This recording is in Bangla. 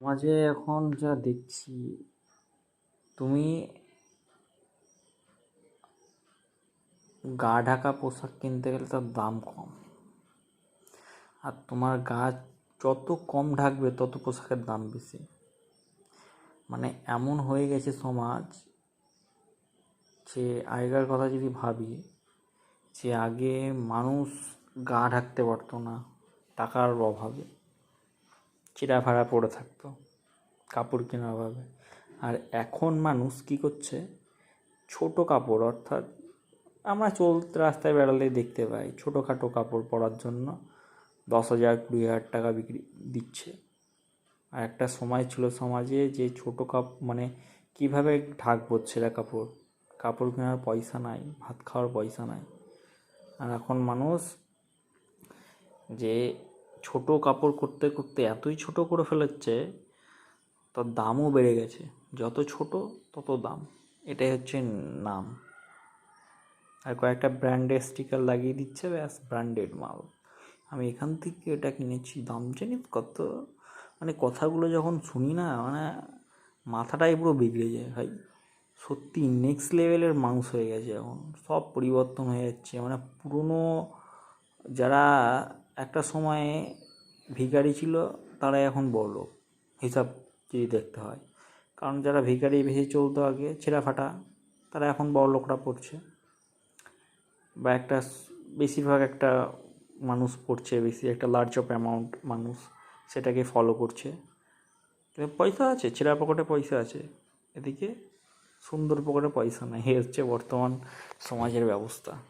সমাজে এখন যা দেখছি, তুমি গা ঢাকা পোশাক কিনতে গেলে তার দাম কম। আর তোমার গা যত কম ঢাকবে, তত পোশাকের দাম বেশি। মানে এমন হয়ে গেছে সমাজ যে আগেকার কথা যদি ভাবি, যে আগে মানুষ গা ঢাকতে পারতো না, টাকার অভাবে। চিরা ভাড়া পড়ে থাকতো, কাপড় কেনার অভাবে। আর এখন মানুষ কী করছে? ছোট কাপড়, অর্থাৎ আমরা চলতে, রাস্তায় বেড়ালে দেখতে পাই, ছোটোখাটো কাপড় পরার জন্য দশ হাজার, কুড়ি হাজার টাকা বিক্রি দিচ্ছে। আর একটা সময় ছিল সমাজে যে ছোটো কাপ মানে কীভাবে ঢাকবো ছেঁড়া কাপড়? কাপড় কেনার পয়সা নাই, ভাত খাওয়ার পয়সা নাই। আর এখন মানুষ যে ছোট কাপড় করতে করতে এতই ছোট করে ফেলেছে, তার দামও বেড়ে গেছে। যত ছোট, তত দাম। এটাই হচ্ছে নাম। আর কয়েকটা ব্র্যান্ডের স্টিকার লাগিয়ে দিচ্ছে, ব্যাস, ব্র্যান্ডেড মাল। আমি এখান থেকে এটা কিনেছি। দাম জানি কত? মানে কথাগুলো যখন শুনি না মানে মাথাটাই পুরো বিগড়ে যায়, ভাই। সত্যি নেক্সট লেভেলের মানুষ হয়ে গেছে এখন। সব পরিবর্তন হয়ে যাচ্ছে। মানে পুরনো যারা একটা সময়ে ভিখারি ছিল তারা এখন বড়লোক হিসাব যদি দেখতে হয়। কারণ যারা ভিখারি বেশি চলতো আগে ছেঁড়া ফাটা তারা এখন বড়লোকরা পড়ছে। বা একটা বেশিরভাগ একটা মানুষ পড়ছে, বেশি একটা লার্জ অফ অ্যামাউন্ট মানুষ সেটাকে ফলো করছে। পয়সা আছে, ছেঁড়া পকেটে পয়সা আছে। এদিকে সুন্দর পকেটে পয়সা নেই হচ্ছে বর্তমান সমাজের ব্যবস্থা।